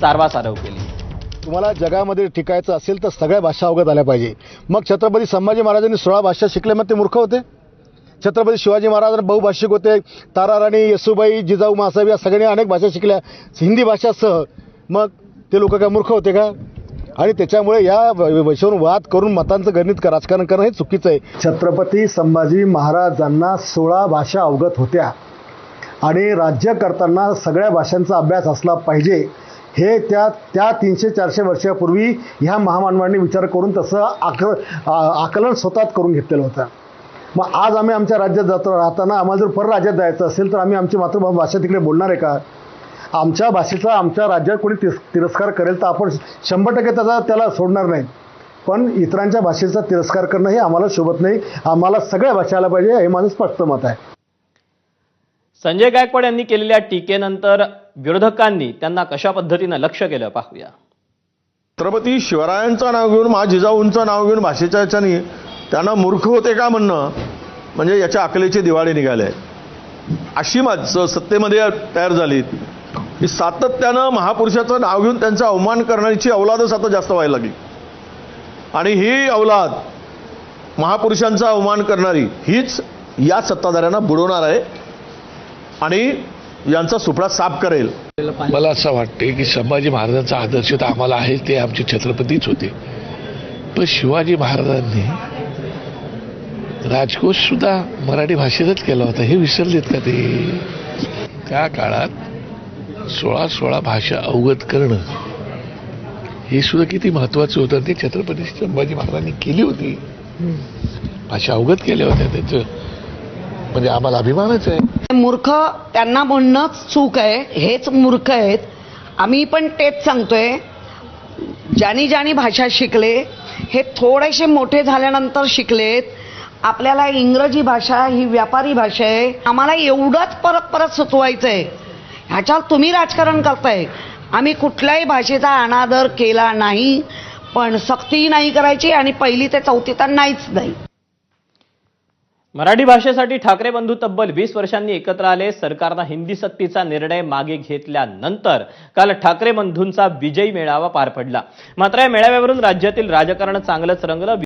सारवासारव केली. तुम्हाला जगामध्ये टिकायचं असेल तर सगळ्या भाषा अवगत आल्या पाहिजे. मग छत्रपती संभाजी महाराजांनी सोळा भाषा शिकले मग ते मूर्ख होते? छत्रपती शिवाजी महाराज बहुभाषिक होते. ताराराणी येसुबाई जिजाऊ मासाहेब या सगळ्यांनी अनेक भाषा शिकल्या. हिंदी भाषासह मग ते लोक काय मूर्ख होते का? आणि त्याच्यामुळे या विषयावरून वाद करून मतांचं गणित राजकारण करणं हे चुकीचं आहे. छत्रपती संभाजी महाराजांना सोळा भाषा अवगत होत्या. आणि राज्य करताना सगळ्या भाषांचा अभ्यास असला पाहिजे हे त्या त्या तीनशे चारशे वर्षापूर्वी ह्या महामानवांनी विचार करून तसं आक आकलन स्वतःच करून घेतलेलं होतं. मग आज आम्ही आमच्या राज्यात जातो राहताना आम्हाला जर परराज्यात जायचं असेल तर आम्ही आमची मातृभाषा तिकडे बोलणार आहे का? आमच्या भाषेचा आमच्या राज्यात कोणी तिस तिरस्कार करेल तर आपण शंभर टक्के त्याचा त्याला सोडणार नाही. पण इतरांच्या भाषेचा तिरस्कार करणं हे आम्हाला शोभत नाही. आम्हाला सगळ्या भाषा आल्या पाहिजे हे माझं स्पष्ट मत आहे. संजय गायकवाड यांनी केलेल्या टीकेनंतर विरोधकांनी त्यांना कशा पद्धतीनं लक्ष केलं पाहूया. छत्रपती शिवरायांचं नाव घेऊन मा जिजाऊंचं नाव घेऊन भाषेच्या याच्याने त्यांना मूर्ख होते का म्हणणं? म्हणजे याच्या अकलेची दिवाळी निघाले. अशी माणसं सत्तेमध्ये तयार झाली. की सातत्यानं महापुरुषाचं नाव घेऊन त्यांचा अवमान करण्याची अवलादच आता जास्त व्हायला लागली. आणि ही अवलाद महापुरुषांचा अवमान करणारी हीच या सत्ताधाऱ्यांना बुडवणार आहे. आणि यांचा सुपडा साफ करेल. मला असं वाटते की संभाजी महाराजांचा आदर्श तर आम्हाला आहे ते आमचे छत्रपतीच होते. पण शिवाजी महाराजांनी राजकोष सुद्धा मराठी भाषेतच केला होता हे विसरलेत का ते? त्या काळात सोळा सोळा भाषा अवगत करणं हे सुद्धा किती महत्वाचं होतं. ते छत्रपती संभाजी महाराजांनी केली होती. भाषा अवगत केल्या होत्या त्याचं. म्हणजे आम्हाला अभिमानच आहे. मूर्ख त्यांना म्हणणंच चूक आहे हेच मूर्ख आहेत. आम्ही पण तेच सांगतोय. ज्यानी ज्यानी भाषा शिकले हे थोडेसे मोठे झाल्यानंतर शिकलेत. आपल्याला इंग्रजी भाषा ही व्यापारी भाषा आहे. आम्हाला एवढंच परत परत सुचवायचं आहे ह्याच्यावर तुम्ही राजकारण करताय. आम्ही कुठल्याही भाषेचा अनादर केला नाही पण सक्ती नाही करायची आणि पहिली ते चौथी तर नाहीच नाही. मराठी भाषेसाठी ठाकरे बंधू तब्बल वीस वर्षांनी एकत्र आले. सरकारनं हिंदी सक्तीचा निर्णय मागे घेतल्यानंतर काल ठाकरे बंधूंचा विजयी मेळावा पार पडला. मात्र या मेळाव्यावरून राज्यातील राजकारण चांगलंच रंगलं.